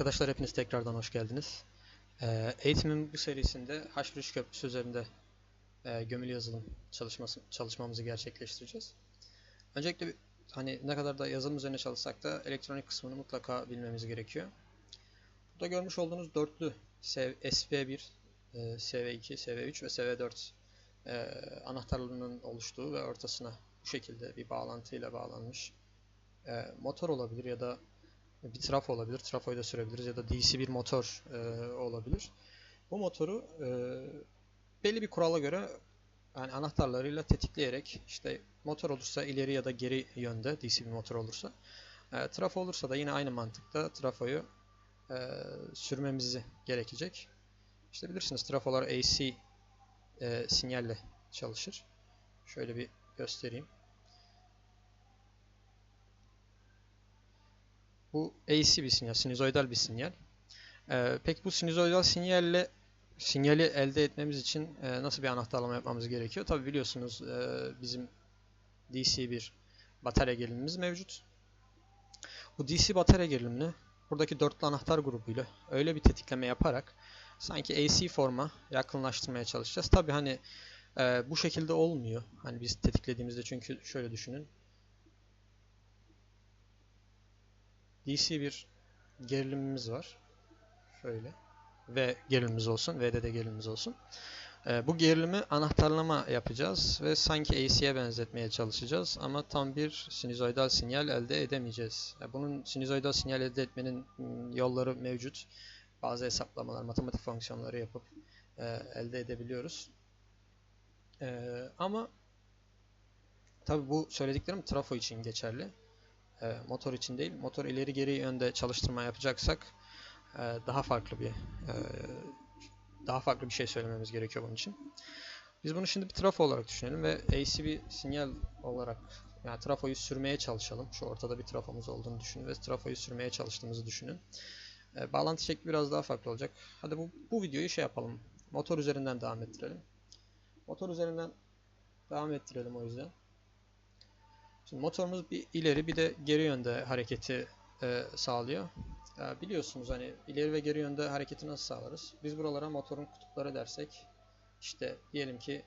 Arkadaşlar hepiniz tekrardan hoş geldiniz. Ee, eğitimin bu serisinde H1 Köprüsü üzerinde e, gömülü yazılım çalışması, çalışmamızı gerçekleştireceğiz. Öncelikle hani ne kadar da yazılım üzerine çalışsak da elektronik kısmını mutlaka bilmemiz gerekiyor. Burada görmüş olduğunuz dörtlü SV- SV1, e, SV2, SV3 ve SV4 e, anahtarlarının oluştuğu ve ortasına bu şekilde bir bağlantıyla bağlanmış e, motor olabilir ya da bir trafo olabilir. Trafoyu da sürebiliriz ya da DC bir motor e, olabilir. Bu motoru e, belli bir kurala göre yani anahtarlarıyla tetikleyerek işte motor olursa ileri ya da geri yönde DC bir motor olursa e, trafo olursa da yine aynı mantıkta trafoyu e, sürmemizi gerekecek. İşte bilirsiniz trafolar AC e, sinyalle çalışır. Şöyle bir göstereyim. Bu AC bir sinyal, sinüzoidal bir sinyal. Ee, peki bu sinüzoidal sinyalle sinyali elde etmemiz için e, nasıl bir anahtarlama yapmamız gerekiyor? Tabi biliyorsunuz e, bizim DC bir batarya gerilimimiz mevcut. Bu DC batarya gerilimini buradaki dörtlü anahtar grubuyla öyle bir tetikleme yaparak sanki AC forma yakınlaştırmaya çalışacağız. Tabi hani e, bu şekilde olmuyor. Hani biz tetiklediğimizde çünkü şöyle düşünün. DC bir gerilimimiz var. Şöyle. V gerilimimiz olsun. V'de de gerilimimiz olsun. Ee, bu gerilimi anahtarlama yapacağız ve sanki AC'ye benzetmeye çalışacağız ama tam bir sinüzoidal sinyal elde edemeyeceğiz. Ya bunun sinüzoidal sinyal elde etmenin yolları mevcut. Bazı hesaplamalar, matematik fonksiyonları yapıp e, elde edebiliyoruz. Ee, ama tabi bu söylediklerim trafo için geçerli e, motor için değil. Motor ileri geri yönde çalıştırma yapacaksak e, daha farklı bir e, daha farklı bir şey söylememiz gerekiyor bunun için. Biz bunu şimdi bir trafo olarak düşünelim ve AC bir sinyal olarak yani trafoyu sürmeye çalışalım. Şu ortada bir trafomuz olduğunu düşünün ve trafoyu sürmeye çalıştığımızı düşünün. E, bağlantı şekli biraz daha farklı olacak. Hadi bu, bu videoyu şey yapalım. Motor üzerinden devam ettirelim. Motor üzerinden devam ettirelim o yüzden. Şimdi motorumuz bir ileri bir de geri yönde hareketi e, sağlıyor. E, biliyorsunuz hani ileri ve geri yönde hareketi nasıl sağlarız? Biz buralara motorun kutupları dersek işte diyelim ki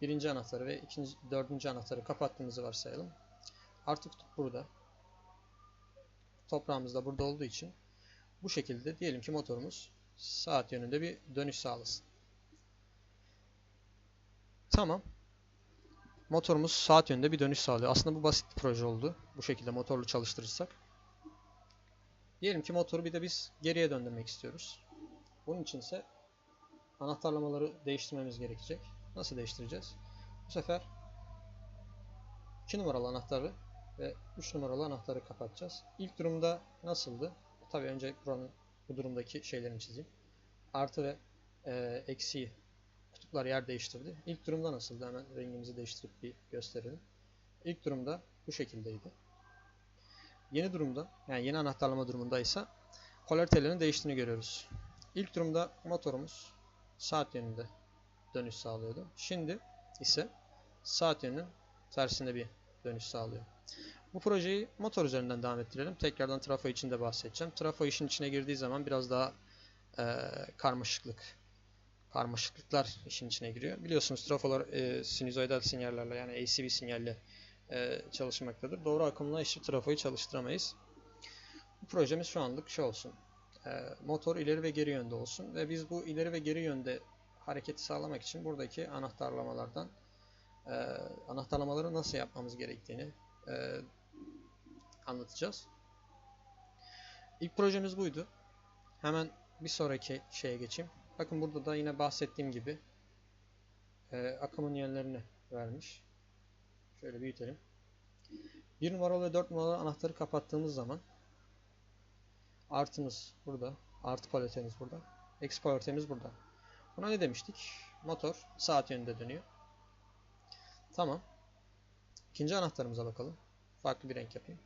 birinci anahtarı ve ikinci, dördüncü anahtarı kapattığımızı varsayalım. Artı kutup burada. Toprağımız da burada olduğu için bu şekilde diyelim ki motorumuz saat yönünde bir dönüş sağlasın. Tamam. Motorumuz saat yönünde bir dönüş sağlıyor. Aslında bu basit bir proje oldu. Bu şekilde motorlu çalıştırırsak. Diyelim ki motoru bir de biz geriye döndürmek istiyoruz. Bunun için ise anahtarlamaları değiştirmemiz gerekecek. Nasıl değiştireceğiz? Bu sefer 2 numaralı anahtarı ve 3 numaralı anahtarı kapatacağız. İlk durumda nasıldı? Tabii önce buranın bu durumdaki şeylerini çizeyim. Artı ve e, eksiği kutuplar yer değiştirdi. İlk durumda nasıldı? Hemen rengimizi değiştirip bir gösterelim. İlk durumda bu şekildeydi. Yeni durumda, yani yeni anahtarlama durumundaysa polaritelerin değiştiğini görüyoruz. İlk durumda motorumuz saat yönünde dönüş sağlıyordu. Şimdi ise saat yönünün tersinde bir dönüş sağlıyor. Bu projeyi motor üzerinden devam ettirelim. Tekrardan trafo için de bahsedeceğim. Trafo işin içine girdiği zaman biraz daha e, karmaşıklık karmaşıklıklar işin içine giriyor. Biliyorsunuz trafolar e, sinüzoidal sinyallerle yani ACB sinyalle e, çalışmaktadır. Doğru akımla eşit trafoyu çalıştıramayız. Bu projemiz şu anlık şey olsun. E, motor ileri ve geri yönde olsun ve biz bu ileri ve geri yönde hareketi sağlamak için buradaki anahtarlamalardan e, anahtarlamaları nasıl yapmamız gerektiğini e, anlatacağız. İlk projemiz buydu. Hemen bir sonraki şeye geçeyim. Bakın burada da yine bahsettiğim gibi e, akımın yönlerini vermiş. Şöyle büyütelim. 1 numaralı ve 4 numaralı anahtarı kapattığımız zaman artımız burada. Artı polaritemiz burada. Eksi polaritemiz burada. Buna ne demiştik? Motor saat yönünde dönüyor. Tamam. İkinci anahtarımıza bakalım. Farklı bir renk yapayım.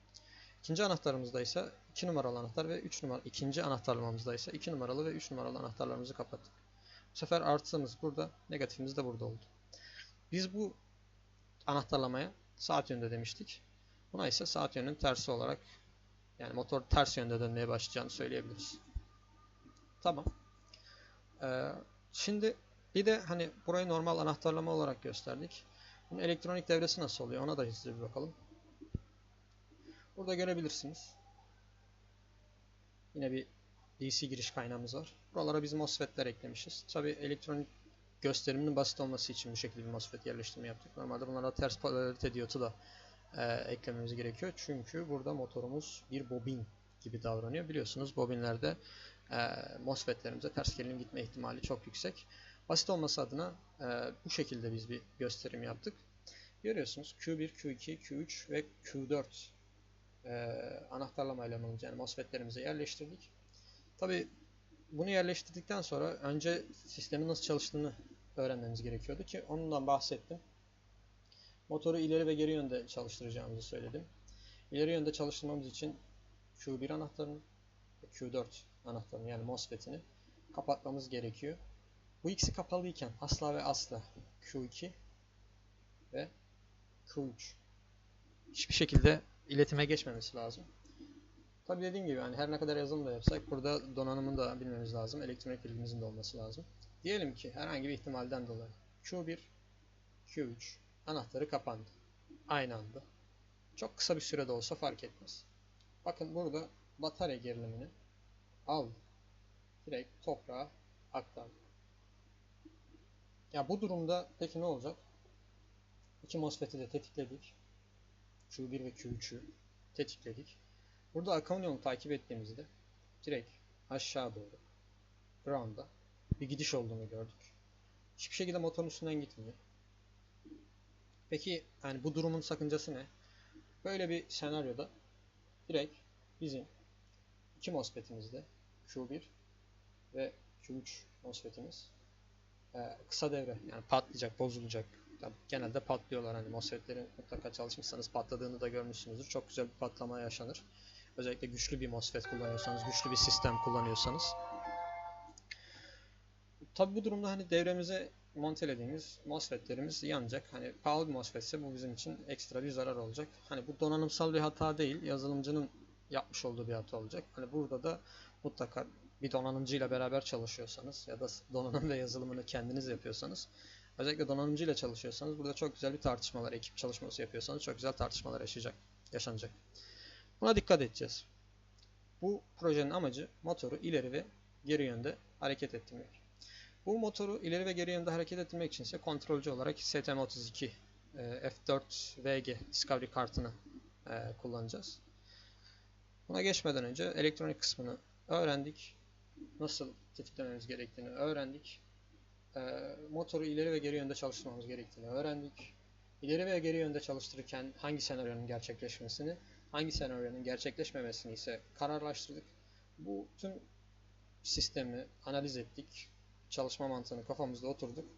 İkinci anahtarımızda ise 2 numaralı anahtar ve 3 numaralı ikinci anahtarlamamızda ise 2 numaralı ve 3 numaralı anahtarlarımızı kapattık. Bu sefer artımız burada, negatifimiz de burada oldu. Biz bu anahtarlamaya saat yönünde demiştik. Buna ise saat yönünün tersi olarak yani motor ters yönde dönmeye başlayacağını söyleyebiliriz. Tamam. Ee, şimdi bir de hani burayı normal anahtarlama olarak gösterdik. Bunun elektronik devresi nasıl oluyor ona da hızlıca bir bakalım. Burada görebilirsiniz. Yine bir DC giriş kaynağımız var. Buralara biz MOSFET'ler eklemişiz. Tabi elektronik gösteriminin basit olması için bu şekilde bir MOSFET yerleştirme yaptık. Normalde bunlara ters polarite diyotu da e, eklememiz gerekiyor. Çünkü burada motorumuz bir bobin gibi davranıyor. Biliyorsunuz bobinlerde e, MOSFET'lerimize ters gerilim gitme ihtimali çok yüksek. Basit olması adına e, bu şekilde biz bir gösterim yaptık. Görüyorsunuz Q1, Q2, Q3 ve Q4 e, anahtarlama elemanımızı yani MOSFET'lerimize yerleştirdik. Tabi bunu yerleştirdikten sonra önce sistemin nasıl çalıştığını öğrenmemiz gerekiyordu ki ondan bahsettim. Motoru ileri ve geri yönde çalıştıracağımızı söyledim. İleri yönde çalıştırmamız için Q1 anahtarını ve Q4 anahtarını yani MOSFET'ini kapatmamız gerekiyor. Bu ikisi kapalıyken asla ve asla Q2 ve Q3 hiçbir şekilde iletime geçmemesi lazım. Tabi dediğim gibi hani her ne kadar yazılım da yapsak burada donanımını da bilmemiz lazım. Elektronik bilgimizin de olması lazım. Diyelim ki herhangi bir ihtimalden dolayı Q1, Q3 anahtarı kapandı. Aynı anda. Çok kısa bir sürede olsa fark etmez. Bakın burada batarya gerilimini al. Direkt toprağa aktardı. Ya bu durumda peki ne olacak? İki MOSFET'i de tetikledik. Q1 ve Q3'ü tetikledik. Burada akan yolunu takip ettiğimizde direkt aşağı doğru ground'a bir gidiş olduğunu gördük. Hiçbir şekilde motorun üstünden gitmiyor. Peki yani bu durumun sakıncası ne? Böyle bir senaryoda direkt bizim iki MOSFET'imizde Q1 ve Q3 MOSFET'imiz e, kısa devre yani patlayacak, bozulacak. Genelde patlıyorlar hani MOSFET'lerin mutlaka çalışmışsanız patladığını da görmüşsünüzdür. Çok güzel bir patlama yaşanır. Özellikle güçlü bir MOSFET kullanıyorsanız, güçlü bir sistem kullanıyorsanız. Tabi bu durumda hani devremize montelediğimiz MOSFET'lerimiz yanacak. Hani pahalı bir MOSFET ise bu bizim için ekstra bir zarar olacak. Hani bu donanımsal bir hata değil, yazılımcının yapmış olduğu bir hata olacak. Hani burada da mutlaka bir donanımcıyla beraber çalışıyorsanız ya da donanım ve yazılımını kendiniz yapıyorsanız özellikle donanımcıyla çalışıyorsanız burada çok güzel bir tartışmalar, ekip çalışması yapıyorsanız çok güzel tartışmalar yaşayacak, yaşanacak. Buna dikkat edeceğiz. Bu projenin amacı motoru ileri ve geri yönde hareket ettirmek. Bu motoru ileri ve geri yönde hareket ettirmek için ise kontrolcü olarak STM32 F4 VG Discovery kartını e, kullanacağız. Buna geçmeden önce elektronik kısmını öğrendik. Nasıl tetiklememiz gerektiğini öğrendik. E, motoru ileri ve geri yönde çalıştırmamız gerektiğini öğrendik. İleri ve geri yönde çalıştırırken hangi senaryonun gerçekleşmesini hangi senaryonun gerçekleşmemesini ise kararlaştırdık. Bu tüm sistemi analiz ettik. Çalışma mantığını kafamızda oturduk.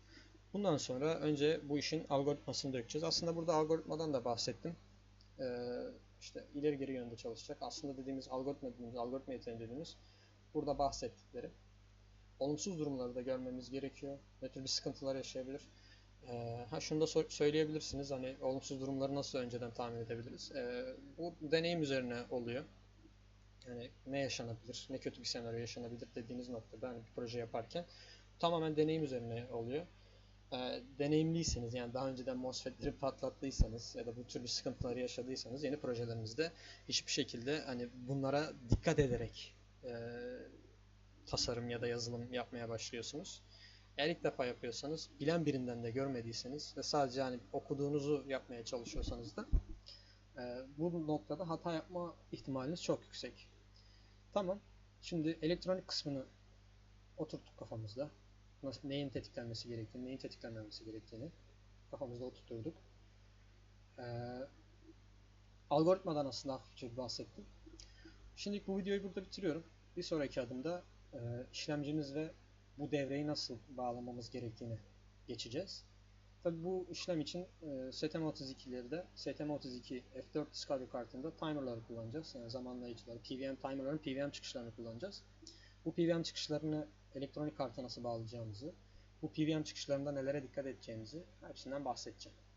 Bundan sonra önce bu işin algoritmasını dökeceğiz. Aslında burada algoritmadan da bahsettim. Ee, işte ileri geri yönde çalışacak. Aslında dediğimiz algoritma dediğimiz, algoritma yeteneği dediğimiz burada bahsettikleri. Olumsuz durumları da görmemiz gerekiyor. Ne tür bir sıkıntılar yaşayabilir. Ee, ha şunu da so- söyleyebilirsiniz hani olumsuz durumları nasıl önceden tahmin edebiliriz? Ee, bu deneyim üzerine oluyor. Yani ne yaşanabilir, ne kötü bir senaryo yaşanabilir dediğiniz noktada hani bir proje yaparken tamamen deneyim üzerine oluyor. Ee, deneyimliyseniz yani daha önceden MOSFET'leri patlattıysanız ya da bu tür bir sıkıntıları yaşadıysanız yeni projelerinizde hiçbir şekilde hani bunlara dikkat ederek e, tasarım ya da yazılım yapmaya başlıyorsunuz. Eğer ilk defa yapıyorsanız, bilen birinden de görmediyseniz ve sadece hani okuduğunuzu yapmaya çalışıyorsanız da e, bu noktada hata yapma ihtimaliniz çok yüksek. Tamam. Şimdi elektronik kısmını oturttuk kafamızda. Nasıl, neyin tetiklenmesi gerektiğini, neyin tetiklenmemesi gerektiğini kafamızda oturturduk. E, algoritmadan aslında hafifçe bahsettim. Şimdi bu videoyu burada bitiriyorum. Bir sonraki adımda işlemcimiz ve bu devreyi nasıl bağlamamız gerektiğini geçeceğiz. Tabi bu işlem için e, STM32'leri de STM32 F4 Discovery kartında timerları kullanacağız. Yani zamanlayıcıları, PWM timerların PWM çıkışlarını kullanacağız. Bu PWM çıkışlarını elektronik karta nasıl bağlayacağımızı, bu PWM çıkışlarında nelere dikkat edeceğimizi hepsinden bahsedeceğim.